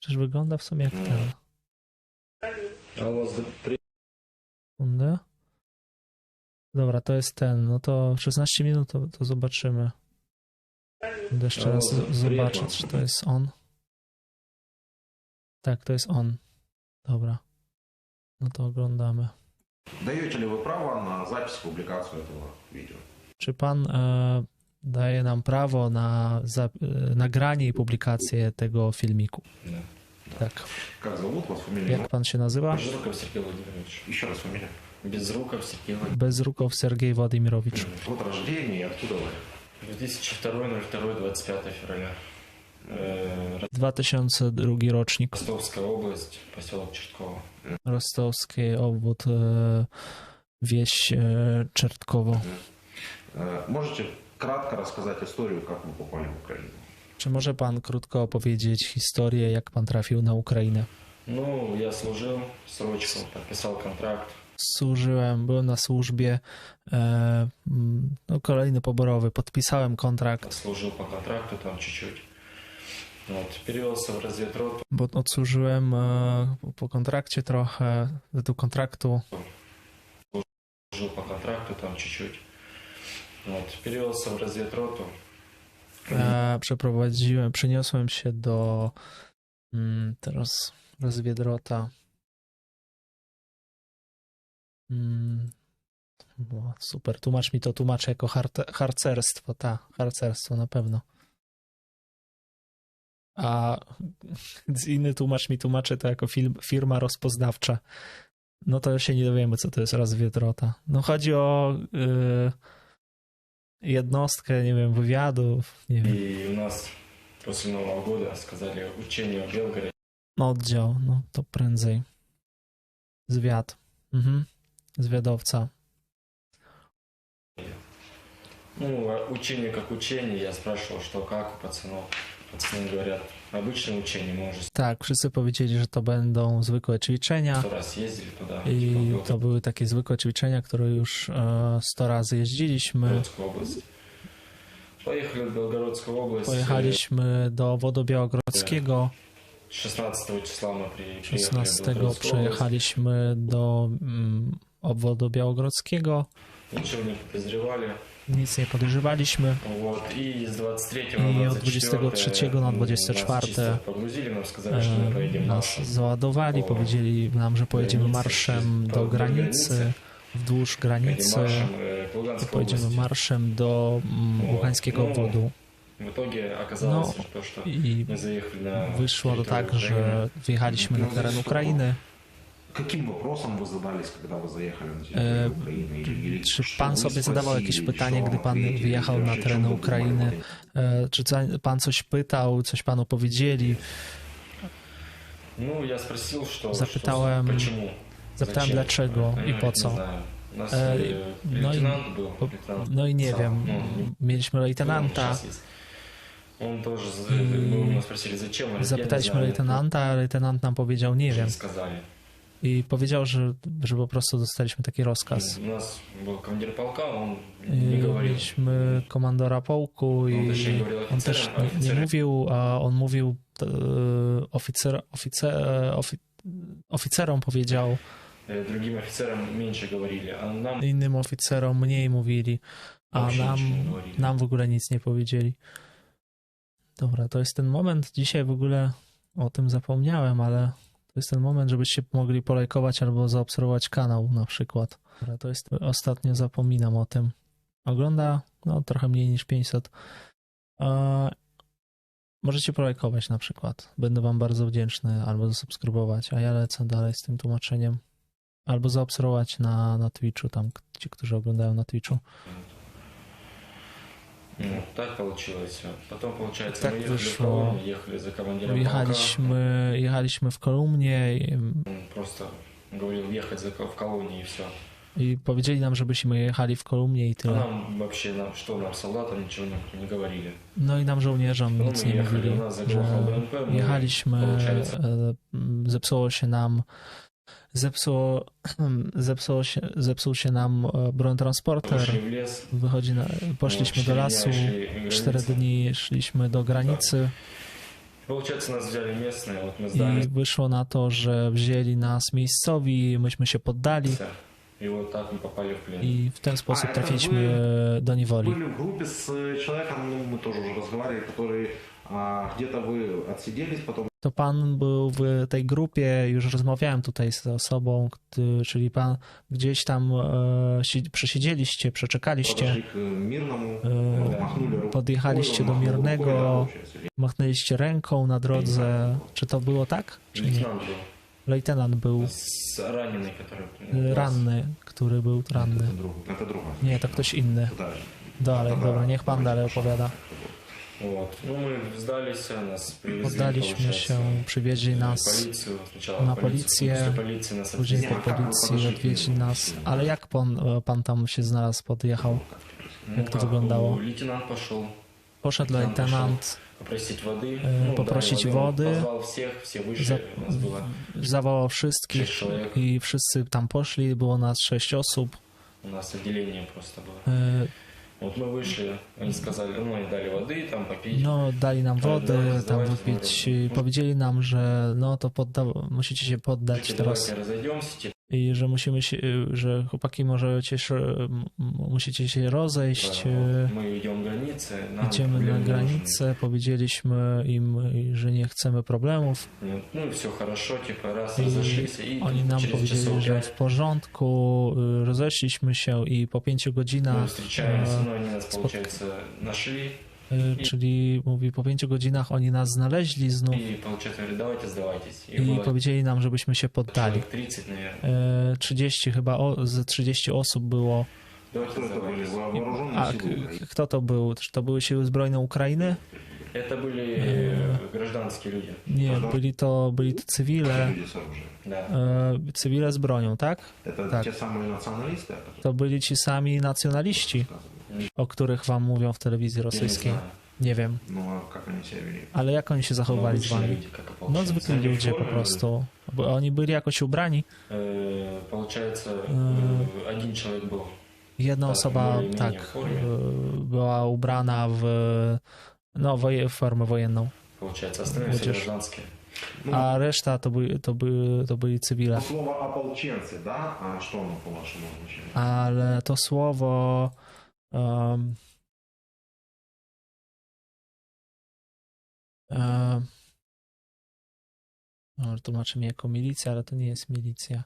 Przecież wygląda w sumie jak ten. Sekundę. Dobra, to jest ten. No to 16 minut to, to zobaczymy. Będę jeszcze raz zobaczyć, czy to jest on. Tak, to jest on. Dobra. No to oglądamy. Dajecie li wy prawo na zapis publikacji tego wideo? Czy pan... E daje nam prawo na za, e, nagranie i publikację tego filmiku? Да. Tak. Как зовут вас, фамилия? Jak pan się nazywa? Безруков Сергей Владимирович. Еще раз фамилия. Безруков Сергей Владимирович. Bezrukow Sergiej Władimirowicz. Год рождения и откуда вы? 2002-02-25 февраля. Э, 2002 rocznik. Ростовская область, поселок Чертково. Rostowski obwód e, wieś e, Czertkowo. Э, Можете кратко рассказать историю, как вы попали в Украину? Czy może pan krótko opowiedzieć historię, jak pan trafił na Ukrainę? Ну, я служил срочку, подписал контракт. Służyłem, byłem na służbie, e, mm, no, kolejny poborowy, podpisałem kontrakt, Служил по контракту там чуть-чуть. Вот, перевелся в разведроту. bo odsłużyłem e, po kontrakcie trochę, według kontraktu Служил по контракту там чуть-чуть. e, przeprowadziłem, przeniosłem się do mm, teraz rozwiedrota. Mm, super, tłumacz mi to, tłumacz jako harcerstwo, ta, harcerstwo na pewno. A inny tłumacz mi tłumaczy to jako film, firma rozpoznawcza. No to się nie dowiemy, co to jest rozwiedrota. No chodzi o y, jednostkę, nie wiem, wywiadów, nie wiem, И у нас после Нового года сказали учение в Белгороде. oddział, no to prędzej. Zwiad. Mhm. Zwiadowca. Ну, а учение как учение. Я спрашивал, что как у пацанов. Пацаны говорят, обычное учение, мы уже Tak, wszyscy powiedzieli, że to będą zwykłe ćwiczenia. сто раз ездили туда. I типа, в to były takie zwykłe ćwiczenia, które już e, 100 razy jeździliśmy. Белгородскую область. Поехали в Белгородскую область. Pojechaliśmy do Wodobiałogrodzkiego. 16 числа мы при, приехали в 16 Белгородскую область. przejechaliśmy do mm, obwodu białgrodzkiego. Ничего не подозревали. nic nie podejrzewaliśmy. I od 23 na 24 nas załadowali, powiedzieli nam, że pojedziemy marszem do granicy wzdłuż granicy pojedziemy marszem do Ługańskiego obwodu. No i wyszło to tak, że wjechaliśmy na teren Ukrainy. Каким вопросом вы задались, когда вы заехали на E, территорию Украины? Или, или Czy что pan вы sobie zadawał спросили, jakieś или pytanie, что gdy вам pan ответили, wyjechał или na вообще, о teren чем вы думали Ukrainy? в этот E, Czy ca- pan coś pytał, coś panu powiedzieli? Ну, я спросил, что, Запытałem- что почему. Zapytałem Зачем? dlaczego Они i говорят, po не co. знаю. У нас Э, э, no i- лейтенант был. po- лейтенант No i nie сам, wiem, ну, mieliśmy ну, lejtenanta, сейчас есть. Он тоже, з- И мы у нас спросили, зачем? Он говорит, я не zapytaliśmy знаю, lejtenanta, a lejtenant nam powiedział nie уже wiem. i powiedział, że, że po prostu dostaliśmy taki rozkaz. U nas był komandier pałka, on nie mówił. Mieliśmy komandora pułku i on też nie, on też nie, nie mówił, a on mówił e, oficer, oficer, e, ofi, oficerom powiedział. E, drugim oficerom mniejsze mówili, a nam... Innym oficerom mniej mówili, a nam, nam w ogóle nic nie powiedzieli. Dobra, to jest ten moment. Dzisiaj w ogóle o tym zapomniałem, ale to jest ten moment, żebyście mogli polajkować albo zaobserwować kanał na przykład. To jest ostatnio zapominam o tym. Ogląda no trochę mniej niż 500. E, możecie polajkować na przykład. Będę wam bardzo wdzięczny albo zasubskrybować, a ja lecę dalej z tym tłumaczeniem. Albo zaobserwować na, na Twitchu, tam ci, którzy oglądają na Twitchu. Ну, так получилось все. Потом, получается, Так мы ехали в вышло. колонну, ехали за командиром полка. Jechaliśmy, jechaliśmy w kolumnie i, Он просто говорил ехать за, ко- в колонии и все. i powiedzieli nam, żebyśmy jechali w kolumnie i А tyle. нам вообще, нам, что нам, солдатам, ничего не, не говорили. No i nam żołnierzom No nic my nie jechali, mówili, u nas zaglądał że BNP, my jechaliśmy, получается. e, m, zepsuło się nam, zepsuło, zepsuło się, zepsuł się nam e, broń transporter, Вышли в лес. wychodzi na, poszliśmy ну, do четыре lasu, дня шли к cztery границе. dni szliśmy do granicy, Получается, нас взяли местные, вот мы I сдали wyszło na to, że wzięli nas miejscowi, myśmy się poddali всё. И вот так мы попали в плен. i w ten sposób A, to trafiliśmy do niewoli. Были в группе с э, человеком, ну, мы тоже уже разговаривали, который а, где-то вы отсиделись, потом to pan był w tej grupie, już rozmawiałem tutaj z osobą, czyli pan gdzieś tam e, przesiedzieliście, przeczekaliście, e, podjechaliście do Miernego, machnęliście ręką na drodze. Czy to było tak? Czy nie? Lejtenant był e, ranny, który był ranny. Nie, to ktoś inny. Dalej, dobra, niech pan dalej opowiada. Poddaliśmy się, przywieźli nas na policję, później po policji odwiedzili nas. Ale jak pan, tam się znalazł, podjechał? Jak to wyglądało? Poszedł lejtenant poprosić wody, zawołał wszystkich i wszyscy tam poszli, było nas sześć osób. У нас отделение просто было. E, Вот мы вышли, они сказали, ну, и дали воды, там попить. No, dali nam Ale wody, dawajcie, tam dawajcie, wypić. dawajcie. i Powiedzieli nam, że no to podda musicie się poddać Говорите, teraz давайте разойдемся, типа, i że musimy się, że chłopaki możecie się, m- musicie się rozejść. e, вот, мы идем границы, нам Idziemy проблем na не granicę, powiedzieliśmy im, że nie chcemy problemów. нужно. Ну, и все хорошо, типа, раз I разошлись, и oni nam через powiedzieli, часов że пять w porządku, y, rozeszliśmy się i po pięciu мы godzinach, встречаемся, э, ну, они нас, спот- получается, нашли, y, czyli mówi, po pięciu godzinach oni nas znaleźli znów и, получается, говорят, давайте сдавайтесь. И i было powiedzieli nam, żebyśmy się poddali. человек 30, наверное. E, 30 chyba, o, z 30 osób było. Давайте Кто это были? сдавайтесь. Во- Вооруженные A силы k- Украины. kto to był? Czy to były siły zbrojne Ukrainy? Это были Э, э, gражданские люди. Nie, byli to, byli to cywile, Люди с оружием. Да. e, cywile z bronią, tak? Это Так. те самые националисты, о которых To byli ci sami nacjonaliści, рассказывали. o których wam mówią w telewizji rosyjskiej. Nie wiem. Ale jak oni się zachowywali z wami? No zwykli ludzie po prostu. Bo oni byli jakoś ubrani. E, jedna osoba, tak, tak była ubrana w, no, w formę wojenną. Młodzież. A reszta to, by, to, by, to byli cywile. Słowo da? A? Ale to słowo Um, um, no, tłumaczy mnie jako milicja, ale to nie jest milicja.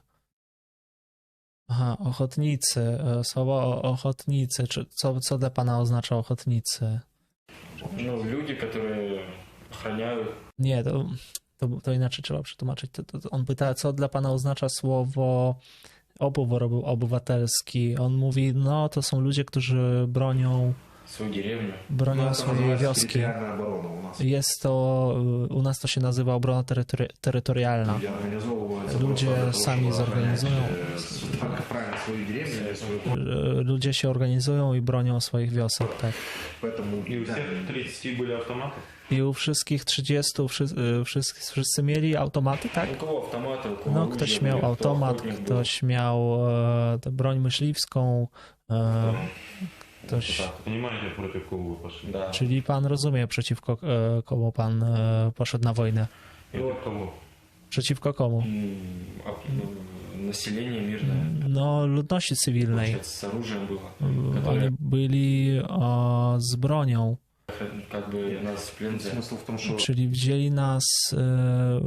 Aha, ochotnicy. E, słowo ochotnicy. Czy, co, co dla pana oznacza ochotnicy? No, ludzie, którzy ochraniają. Nie, to, to, to, inaczej trzeba przetłumaczyć. To, to, on pyta, co dla pana oznacza słowo obór obywatelski. On mówi, no to są ludzie, którzy bronią bronią swojej wioski. Jest to, u nas to się nazywa obrona terytory, terytorialna. Ludzie sami zorganizują, ludzie się organizują i bronią swoich wiosek. Tak. I u wszystkich 30 e, wszyscy, wszyscy mieli automaty, tak? No, ktoś miał automat, ktoś miał e, broń myśliwską, e, e, ktoś... Так, Понимаете, против кого вы пошли? Да. Czyli pan rozumie, przeciwko e, komu pan e, poszedł na wojnę. Против кого? Przeciwko komu? М, а, ну, Население мирное. No, ludności cywilnej. Получается, с оружием было. Oni Które byli e, z bronią, как бы нас в плен взяли. Смысл в том, что czyli wzięli nas e, e,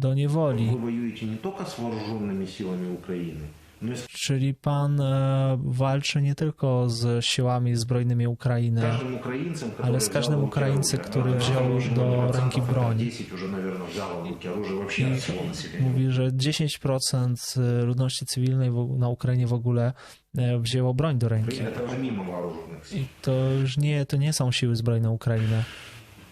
do niewoli. вы воюете не только с вооруженными силами Украины, но и с Czyli pan e, walczy nie tylko z siłami zbrojnymi Ukrainy, каждым украинцем, который ale z взял każdym в руки Ukraińcem, оружие. który А wziął оружие, do наверное, ręki процентов broń. 10 уже, наверное, взяло в руки оружие вообще I от всего населения. mówi, że 10% ludności cywilnej w- na Ukrainie w ogóle e, wzięło broń do ręki. Это помимо вооруженных сил. I to już nie, to nie są siły zbrojne Ukrainy.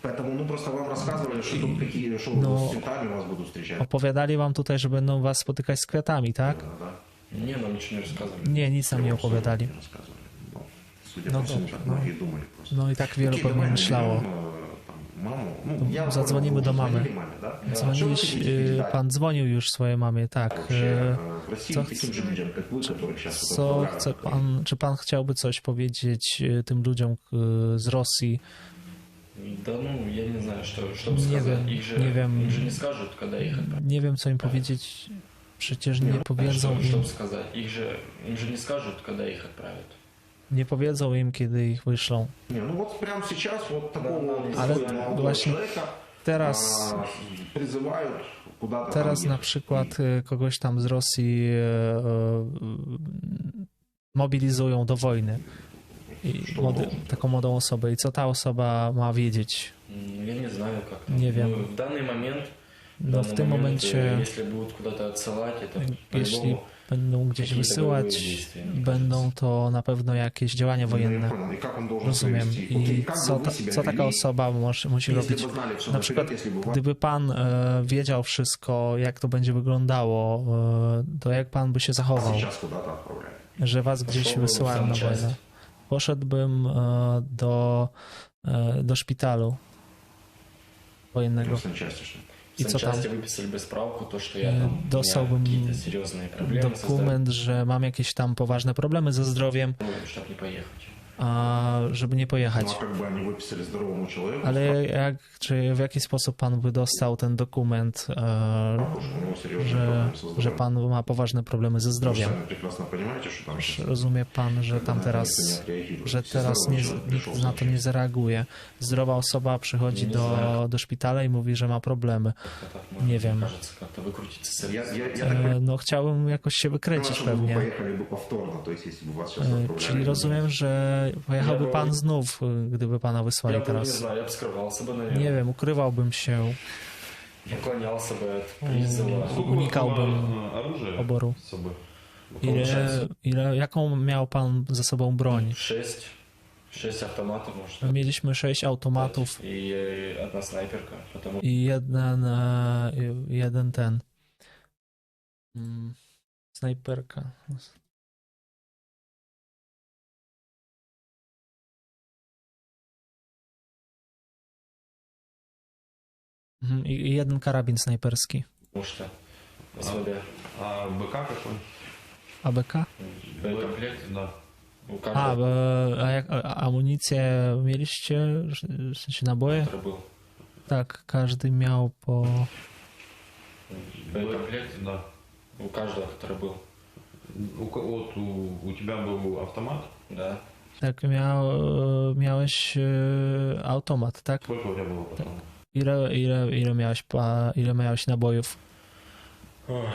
Поэтому, ну, просто вам рассказывали, что тут какие, что Но- с цветами вас будут встречать. Opowiadali wam tutaj, że będą was spotykać z kwiatami, tak? Да, да. Не, нам ничего не рассказывали. Nie, nic nam nie opowiadali. Не рассказывали. Ну, Судя Ну, по всему, dobrze, так no. многие думали просто. No i tak wielu Окей, pewnie давай myślało. наберем, э, там, маму. Ну, я Zadzwonimy понял, do вы mamy. звонили маме, да? Что вы Dzwoniłeś, хотите y, передать pan dzwonił już swojej mamie, tak. вообще, y, э, в России co таким же людям, как вы, которых сейчас вот Co отправляют chce в Украину? pan, czy pan chciałby coś powiedzieć y, tym ludziom y, z Rosji? Да ну, я не знаю, что, что бы Не сказать. wiem, их, же, nie wiem. им же не скажут, когда их отправят. Nie wiem, co im powiedzieć. Przecież nie А powiedzą что, что im, бы сказать? Их же, им же не скажут, когда их отправят. nie powiedzą im, kiedy ich wyślą. Не, ну вот прямо сейчас вот такого Да, вот да, Ale молодого właśnie человека teraz, а, призывают куда-то teraz там na ехать. przykład y, kogoś tam z Rosji e, e, mobilizują do wojny. I młody, taką młodą osobę. I co ta osoba ma wiedzieć? М, Я не знаю, как. там. Не wiem. Ну, в данный момент, в no w tym momencie, jeśli będą gdzieś wysyłać, będą to na pewno jakieś działania wojenne. Rozumiem. I co, ta, co taka osoba musi, robić? Na przykład, gdyby pan e, wiedział wszystko, jak to będzie wyglądało, e, to jak pan by się zachował? Że was gdzieś wysyłają na wojnę. Poszedłbym e, do, do szpitalu wojennego. В санчасти, что ли? И в co там? санчасти выписали бы справку, то, что я Э, там, у меня достал бы какие-то серьезные проблемы со здоровьем, Dokument, że mam jakieś tam poważne problemy ze zdrowiem, чтобы не поехать. a, żeby nie pojechać. Ale jak, czy w jaki sposób pan by dostał ten dokument, e, że, że pan ma poważne problemy ze zdrowiem? Rozumie pan, że tam teraz, że teraz nie, nikt na to nie zareaguje. Zdrowa osoba przychodzi do, do szpitala i mówi, że ma problemy. Nie wiem. E, no chciałbym jakoś się wykręcić pewnie. E, czyli rozumiem, że pojechałby ja pan znów, y, gdyby pana wysłali ja teraz. Nie znam, ja skrywał sobie na. Nie wiem, ukrywałbym się. Ukłaniał mm, sobie, unikałbym oboru. Ile, ile, jaką miał pan ze sobą broń? Sześć. Sześć automatów może. Mieliśmy sześć automatów. I e, jedna snajperka. No I jeden, e, jeden ten. Mm, snajperka. I i jeden karabin snajperski. что СВД. А БК какой? ABK? Боекомплект. Да. У A, каждого, e, a, jak, a amunicję mieliście? Sensie naboje? Tak, każdy miał po. Боекомплект. Да. У каждого, который был. У, вот у, у тебя был автомат. Да. Tak, miał, miałeś automat, tak? Сколько у тебя было потом? Ile, ile, ile, miałeś, pa, ile miałeś nabojów? Ой,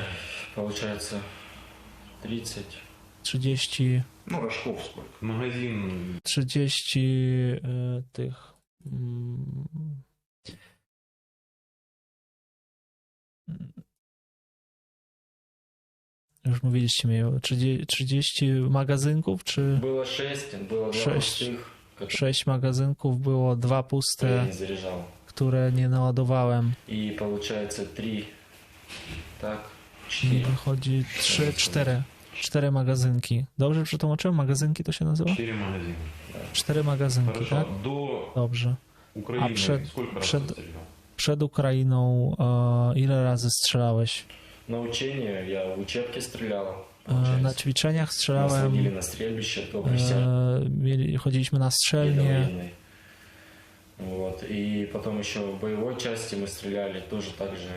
получается 30. 30, Ну, рожков сколько? Магазин 30 e, tych. mm, Już mówiliście mi, o 30, 30 magazynków, czy Было 6, было два Шесть. пустых, которые 6 magazynków było, dwa я puste, не заряжал. które nie naładowałem. И получается 3. Так, I 4. wychodzi 3, 4. Cztery magazynki. Dobrze przetłumaczyłem? Magazynki to się nazywa? 4 магазина. Cztery magazynki, Хорошо. tak? До Dobrze. Украины А przed- сколько раз przed- ты стрелял? Przed Ukrainą e, ile razy strzelałeś? На учение я в учебке стрелял. E, na получается. ćwiczeniach Нас водили strzelałem. на стрельбище до E, присяги. mieli, chodziliśmy na и strzelnie. довоенной. Вот. И потом еще в боевой части мы стреляли тоже так же.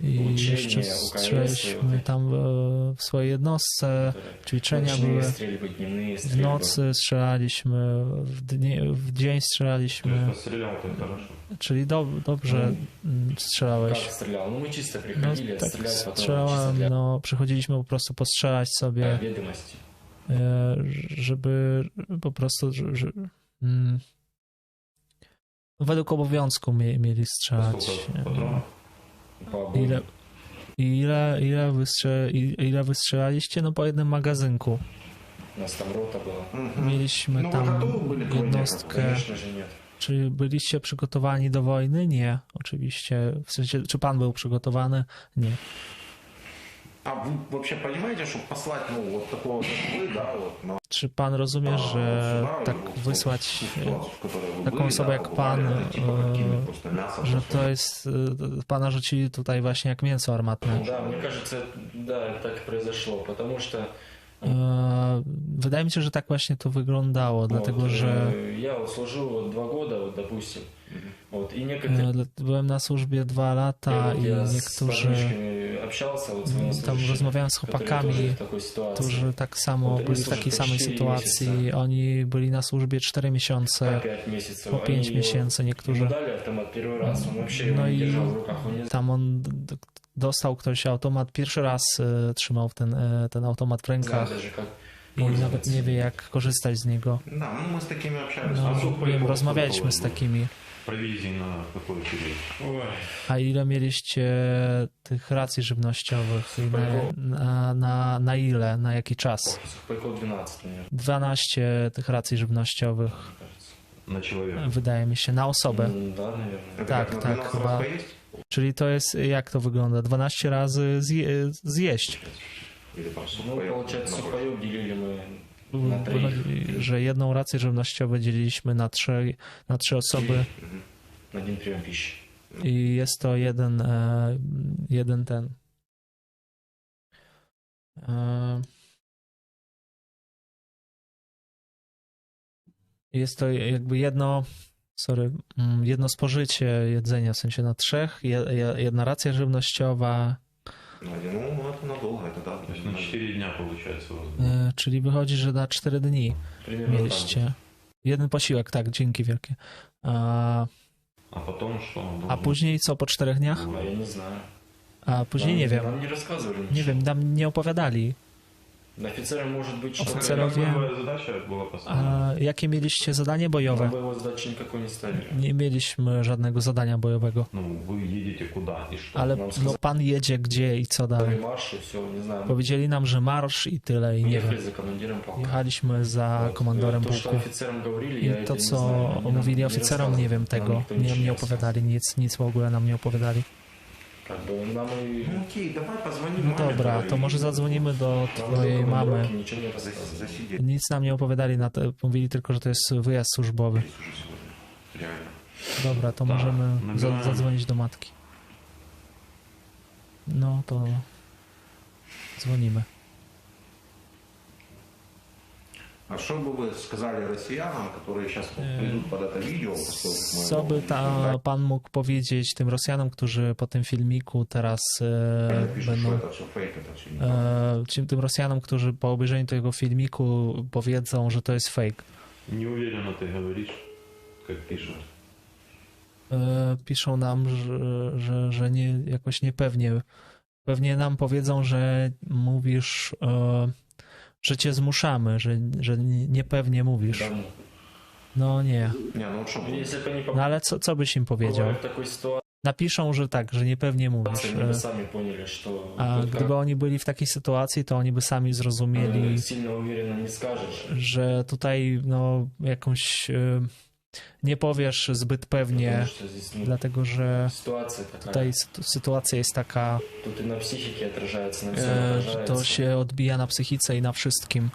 I Uczenie, jeszcze UKS-y, strzelaliśmy tak. tam w, w swojej jednostce. которые Ćwiczenia Ночные były. стрельбы, дневные W стрельбы. nocy strzelaliśmy, w, dnie, w dzień То есть strzelaliśmy. пострелял ты хорошо. Czyli do, dobrze mm, strzelałeś. Как стрелял? Ну, мы чисто No, приходили tak стрелять, потом чисто strzelałem, для no, przychodziliśmy po prostu postrzelać sobie, ведомости. e, żeby po prostu, że, że, mm, według obowiązku mie, mieli strzelać. Ile, ile, ile, wystrze, ile wystrzelaliście? No po jednym magazynku. nas tam rota była. Mieliśmy tam jednostkę. Czy byliście przygotowani do wojny? Nie, oczywiście. W sensie, czy pan był przygotowany? Nie. А вы вообще понимаете, что послать, ну, вот такого, как вы, да, вот, на Czy pan rozumie, а, że сюда, tak вот, wysłać, в ту ситуацию, в которой вы taką были, osobę да, jak побывали, pan, это типа э, как кинуть просто мясо, że просто. to jest, y, pana rzucili tutaj właśnie jak mięso armatne? Да, мне кажется, да, так и произошло, потому что E, Wydaje mi się, że tak właśnie to wyglądało, вот, dlatego э, że я вот служил вот два года, вот, допустим, Вот, и некоторые... E, dla- Byłem na służbie dwa lata вот i я с niektórzy парнишками общался, вот, с tam военнослужащими, rozmawiałem z которые тоже chłopakami, в такой ситуации. którzy tak samo Oni byli w służą takiej po samej cztery sytuacji. miesiące. Oni byli na służbie 4 по miesiące, 5 месяцев. po 5 Они miesięcy Ему niektórzy. дали автомат первый раз, он вообще его No не i держал в руках, он не tam on d- d- dostał ktoś automat, pierwszy raz e, trzymał ten, e, ten automat w знал rękach даже как i nawet nie wie jak korzystać z niego. Да, ну мы с такими общались. No, A co wiem, pojechał rozmawialiśmy z do- takimi. Провизии на какой период? Ой, A ile mieliście tych racji żywnościowych? I Na, na, na, на ile? На jaki czas? сухпайков 12, наверное, 12 tych racji żywnościowych, мне кажется. На человека. wydaje mi się, na osobę. М, Да, наверное. Это Так, как на так, 12 chyba- раз поесть? Czyli to jest, jak to wygląda? 12 razy zje, zjeść. Или там Ну, сухпайок получается, на больше? сухпайок делили мы Na trójkę. Wychodzi, że jedną rację żywnościową dzieliliśmy na trzy, na trzy osoby Мгм. на один прием пищи. i jest to jeden, e, jeden ten. E, jest to jakby jedno, sorry, mm, jedno spożycie jedzenia, w sensie na trzech, je, je- jedna racja żywnościowa, На один. Ну, это надолго, это да. То есть на 4 дня получается у вас. e, czyli wychodzi, że na cztery dni Примерно так. mieliście. Jeden posiłek, tak, dzięki wielkie. A, А потом что? он a должен- później co, po czterech dniach? А я не знаю. A później Нам- nie wiem. Нам не рассказывали Nie ничего. wiem, nam nie opowiadali. Офицерам может быть что-то... Офицерам Какая Celowie- боевая задача была поставлена? A jakie mieliście zadanie bojowe? Нам боевой задачи никакой не ставили. Nie mieliśmy żadnego zadania bojowego. Ну, вы едете куда и что? Ale Nam no, сказали pan jedzie gdzie i co dalej? марш и все, не знаю. Powiedzieli nam, że marsz i tyle, i Мы nie ехали wiem. за командиром полка. Jechaliśmy za Вот. komandorem То, что pułku. офицерам говорили, я I это to, не co знаю. Они нам mówili не oficerom, nie wiem рассказывали. Нам tego. никто Nie, ничего nie не opowiadali nic, nic w ogóle nam nie opowiadali. Albo mamy... No dobra, to może zadzwonimy do twojej mamy. Nic nam nie opowiadali, na mówili tylko, że to jest wyjazd służbowy. Dobra, to możemy zadzwonić do matki. No to dzwonimy. Co by его ta, pan mógł powiedzieć tym Rosjanom, którzy po tym filmiku teraz e, пишут, będą. что это все фейк, это все не так. E, ci- tym Rosjanom, którzy po obejrzeniu tego filmiku powiedzą, że to jest fake. Не уверенно ты говоришь, как пишут. E, piszą nam, że, że, że nie, jakoś niepewnie. Pewnie nam powiedzą, że mówisz, e, że cię zmuszamy, że, że niepewnie mówisz. No nie. Nie, no? No ale co, co byś im powiedział? Napiszą, że tak, że niepewnie mówisz. E, a gdyby oni byli w takiej sytuacji, to oni by sami zrozumieli, że tutaj no jakąś e, nie powiesz zbyt pewnie, Потому что здесь ну, dlatego że ситуация такая. tutaj sytu- sytuacja jest taka, Тут и на психике отражается, на всем e, że отражается. to się odbija na psychice i na wszystkim.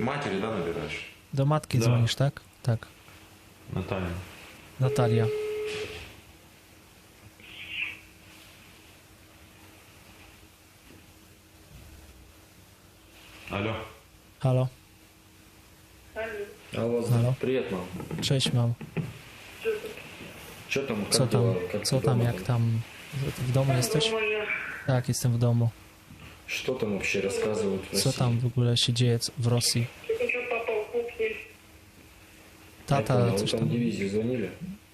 Матери, да, набираешь? Do matki Da. dzwonisz, tak? Tak. Наталья. Natalia. Алло. Halo, Алло, Алло. привет, мам. cześć mam. Что там, как Co tam? дела? Как Co ты tam, дома jak tam? W domu jesteś? Tak, jestem w domu. Что там вообще рассказывают в Co России? tam w ogóle się dzieje w Rosji? Я Tata понял, coś там tam дивизию звонили?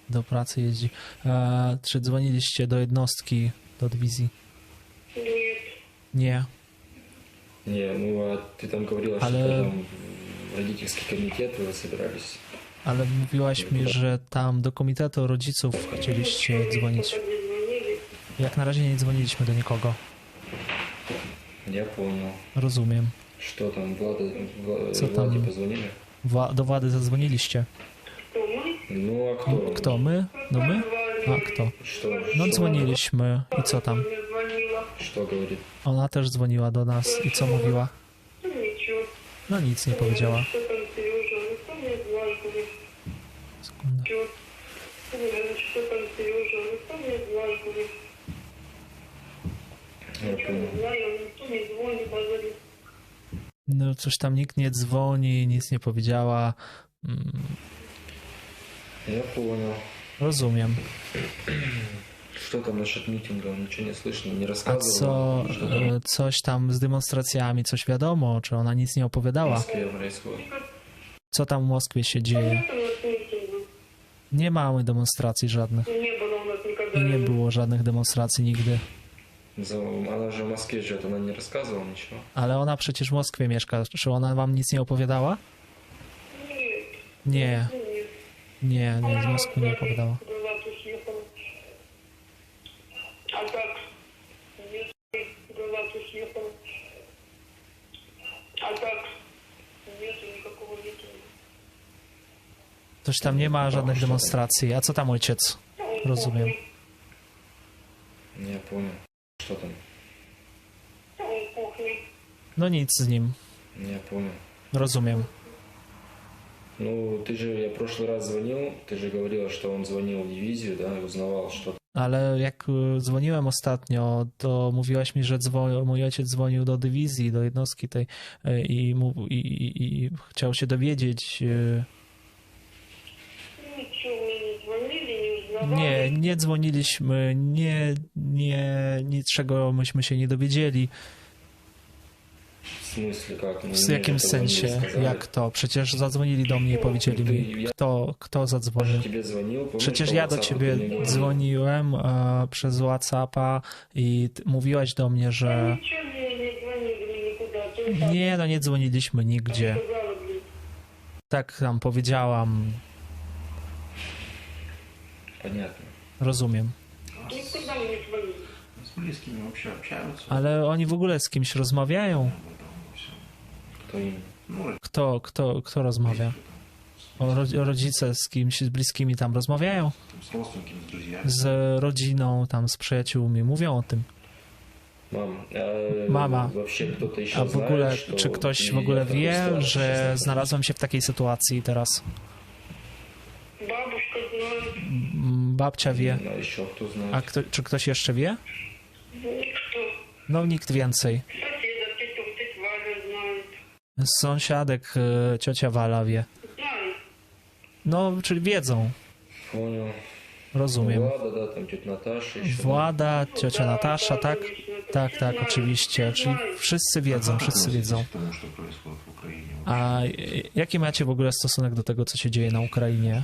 do pracy jeździ. E, czy dzwoniliście do jednostki, do dywizji? Nie. Не, ну а ты там говорила, Але- что там в родительский комитет вы собирались. Ale mówiłaś mi, że tam do komitetu rodziców chcieliście dzwonić. Jak na razie nie dzwoniliśmy do nikogo. Я понял. Rozumiem. Что там, Влада, Вла- Co tam? Владе позвонили? Wła- do władzy zadzwoniliście. Ну а кто? Kto? My? No my? A kto? Что? No что, dzwoniliśmy. I co tam? Что говорит? Ona też dzwoniła do nas. I co mówiła? Ничего. No nic nie powiedziała. Что там Сережа? Никто не зваживает. Sekundę. Чего? Что там Сережа? Никто не зваживает. Я Ничего не понял. знаю, никто не звонит, говорит. No, coś tam nikt nie dzwoni, nic nie powiedziała. Mm, Я понял. Rozumiem. Что там насчет митинга? Ничего не слышно, не A рассказывал? co, Что там e, coś tam z demonstracjami, coś wiadomo? Czy ona nic nie в opowiadała? Москве происходит? Co tam w Moskwie się dzieje? Нет у нас митинга. Nie mamy demonstracji żadnych. Не было у нас никогда. I nie było żadnych demonstracji nigdy. За- Она же в Москве живет, она не рассказывала ничего? Ale ona przecież w Moskwie mieszka. Czy ona wam nic nie opowiadała? Нет, Nie, нет. nie, nie, z Moskwy nie opowiadała. Была Coś tam nie ma żadnych demonstracji. A co tam ojciec? Rozumiem. Я понял. Что там? Он в кухне. No nic z nim. Я понял. Rozumiem. Ну, ты же, я в прошлый раз звонил, ты же говорила, что он звонил в дивизию, да, и узнавал, что Ale jak y, dzwoniłem ostatnio, to mówiłaś mi, że dzwo- mój ojciec dzwonił do dywizji, do jednostki tej y, i, mu- i, i, i chciał się dowiedzieć. nie, nie dzwoniliśmy, nie, nie, niczego myśmy się nie dowiedzieli. W jakim sensie? Jak to? Przecież zadzwonili do mnie i powiedzieli mi, kto, kto zadzwonił. Przecież ja do ciebie dzwoniłem e, przez Whatsappa i mówiłaś do mnie, że... Nie, no nie dzwoniliśmy nigdzie. Tak nam powiedziałam, вообще общаются. Ale oni w ogóle z kimś rozmawiają? Об этом во всем. Кто им? Ну, Kto, kto, kto rozmawia? O, ro- rodzice z kimś, z bliskimi tam rozmawiają? там, с родственниками, с друзьями. Z rodziną, tam z przyjaciółmi mówią o tym. Мам, а Мама. вообще кто-то еще A w ogóle, знает, что czy ktoś ты w ogóle там wie, устала, że сейчас znalazłem się w takiej sytuacji teraz? babcia wie. A kto, czy ktoś jeszcze wie? No nikt więcej. Sąsiadek e, ciocia Wala wie. No, czyli wiedzą. Rozumiem. Włada, ciocia Natasza, tak? Tak, tak, oczywiście. Czyli wszyscy wiedzą, wszyscy wiedzą. A e, jaki macie w ogóle stosunek do tego, co się dzieje na Ukrainie?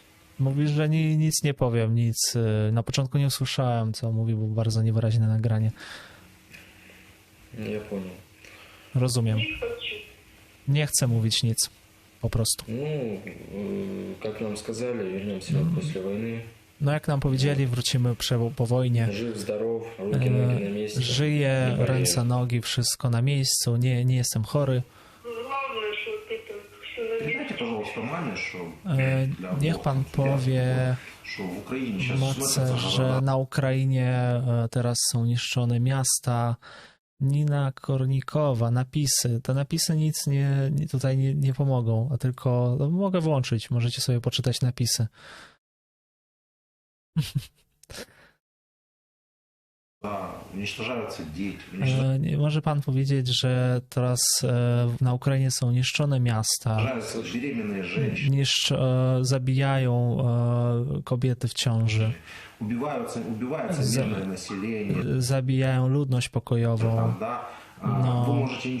Mówisz, że ni, nic nie powiem, nic. e, Na początku nie usłyszałem, co mówi, bo bardzo niewyraźne nagranie. Я понял. Rozumiem. Не хочу. Nie chcę mówić nic. Po prostu. Ну, э, как нам сказали, вернемся после войны. No jak nam powiedzieli, wrócimy prze- po wojnie. Жив, здоров, руки, ноги на E, месте. Żyję, Не болею. ręce, nogi, wszystko na miejscu, nie, nie jestem chory. E, niech Pan powie matce, że na Ukrainie e, teraz są niszczone miasta, Nina Kornikowa, napisy. Te napisy nic nie, tutaj nie, nie pomogą, a tylko no, mogę włączyć, możecie sobie poczytać napisy. E, może pan powiedzieć, że teraz e, na Ukrainie są niszczone miasta, niszcz, e, zabijają kobiety w ciąży, zabijają ludność pokojową. No. Możecie i.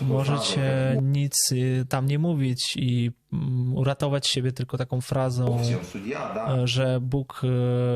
Możecie nic tam nie mówić i uratować siebie tylko taką frazą, Бог всем судья, да. e, że Bóg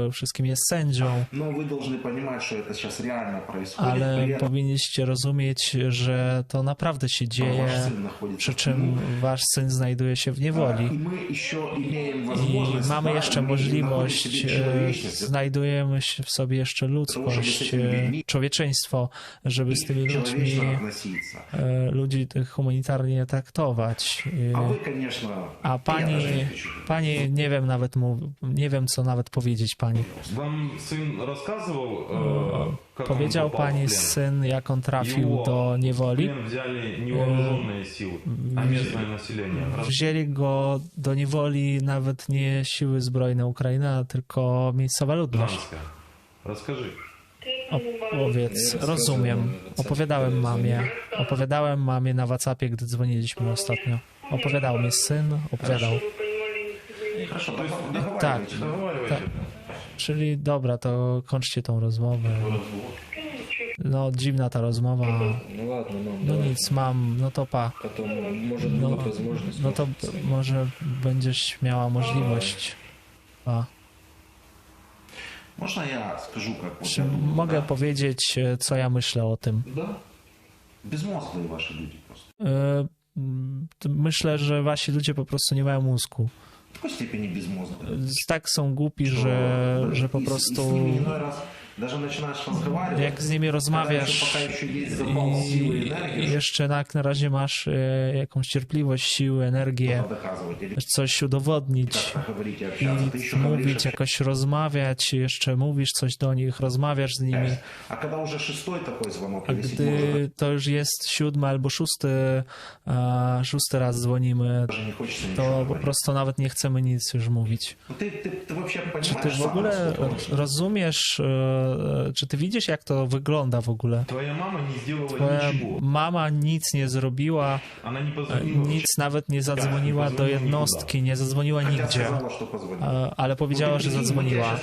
e, wszystkim jest sędzią, Но вы должны понимать, что это сейчас реально происходит. ale При этом powinniście rozumieć, że to naprawdę się ваш dzieje, сын находится przy в czym плену. wasz syn znajduje się w А, niewoli. И мы еще имеем I возможность, mamy да, jeszcze мы находим в możliwość, себе e, человечность, znajdujemy się w sobie jeszcze ludzkość, e, człowieczeństwo, żeby z tymi ludźmi, человечно относиться. e, ludzi tych humanitarnie traktować. А E, вы, конечно, a pani, pani nie wiem nawet, nie wiem co nawet powiedzieć pani. Wam syn rozkazywał, no. Powiedział pani syn, jak on trafił do niewoli. E, wzięli go do niewoli nawet nie siły zbrojne Ukrainy, tylko miejscowa ludność. Rozkażę. Opowiedz, rozumiem. Opowiadałem mamie. Opowiadałem mamie na WhatsAppie, gdy dzwoniliśmy ostatnio Opowiadał mi syn, opowiadał. Чтобы вы понимали, никогда не Хорошо, То есть- договаривайтесь. Так. Договаривайся. Czyli dobra, to kończcie tą rozmowę. No, dziwna ta rozmowa. Ну ладно, мам, No давай. nic, mam, no to pa. Потом, может, No, будет возможность. no to может, może będziesz miała możliwość. Pa. Можно я скажу, как вот Czy я думаю, mogę да? powiedzieć, e, co ja myślę o tym? Да. Безмозглые ваши люди просто. myślę, że wasi ludzie po prostu nie mają mózgu. Tak są głupi, że, że po prostu jak z nimi rozmawiasz i, jeszcze na, na razie masz e, jakąś cierpliwość, siłę, energię, coś udowodnić i mówić, jakoś rozmawiać, jeszcze mówisz coś do nich, rozmawiasz z nimi. A gdy to już jest siódmy albo szósty, szósty raz dzwonimy, to po prostu nawet nie chcemy nic już mówić. Czy ty w ogóle rozumiesz e, E, czy ty widzisz, jak to wygląda w ogóle? Twoja mama nie zrobiła Twoja mama nic nie zrobiła, e, nic nawet nie zadzwoniła do jednostki, nie zadzwoniła nigdzie, e, ale powiedziała, że zadzwoniła.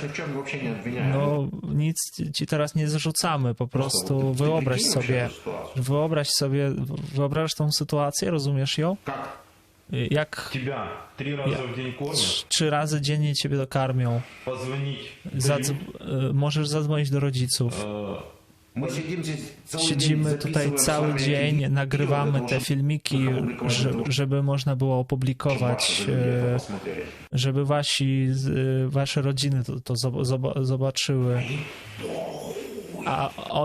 No nic ci teraz nie zrzucamy, po prostu wyobraź sobie, wyobraź sobie, wyobrażasz tą sytuację, rozumiesz ją? Tak. Jak Тебя три раза Я- в день кормят, trz- trzy razy dziennie ciebie dokarmią, позвонить. Zadz- e, możesz zadzwonić do rodziców. Э, Мы сидим здесь целый Siedzimy день, tutaj записываем cały с вами dzień, эти nagrywamy видео, te для filmiki, żeby opublikować że, to. żeby można było того, чтобы opublikować, ваши люди это e, посмотрели. żeby wasi, z- wasze rodziny to, to zob- zob- zobaczyły. A o